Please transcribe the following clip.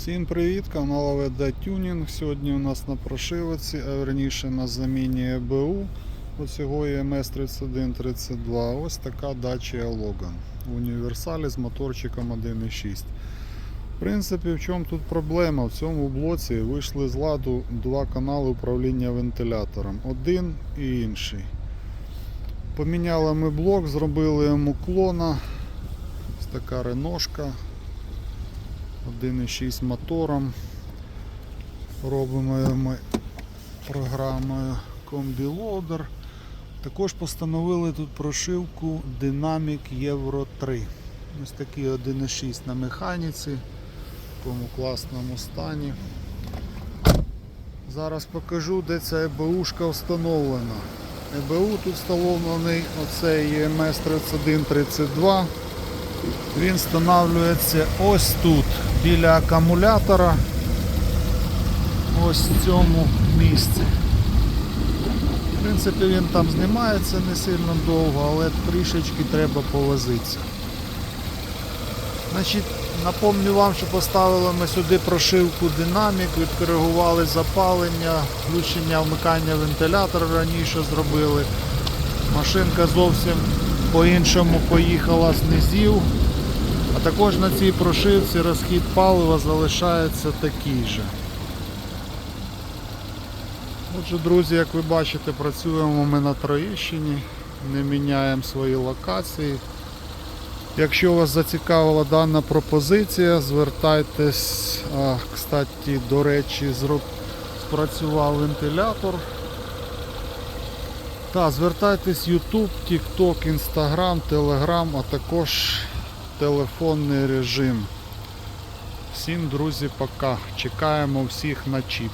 Всім привіт, канал ВД Тюнінг. Сьогодні у нас на прошивці, а верніше на заміні ЕБУ. Оцього МС-3132. Ось така Dacia Logan в універсалі з моторчиком 1.6. В принципі, в чому тут проблема? В цьому блоці вийшли з ладу два канали управління вентилятором. Один і інший. Поміняли ми блок, зробили йому клона. Ось така реношка. 1.6 мотором. Робимо ми програмою Combi-Loader. Також постановили тут прошивку Dynamic Euro 3. Ось такий 1.6 на механіці, в такому класному стані. Зараз покажу, де ця ЕБУшка встановлена. ЕБУ тут встановлений оцей EMS 3132. Він встановлюється ось тут, біля акумулятора. Ось в цьому місці. В принципі, він там знімається не сильно довго, але трішечки треба повозитися. Значить, напомню вам, що поставили ми сюди прошивку динамік, відкоригували запалення, включення вмикання вентилятора раніше зробили. Машинка зовсім по-іншому поїхала з низів. А також на цій прошивці розхід палива залишається такий же. Отже, друзі, як ви бачите, працюємо ми на Троєщині, не міняємо свої локації. Якщо вас зацікавила дана пропозиція, звертайтесь. А, кстати, до речі, спрацював вентилятор. Та, звертайтесь YouTube, TikTok, Instagram, Telegram, а також телефонний режим. Всім, друзі, пока. Чекаємо всіх на чіп.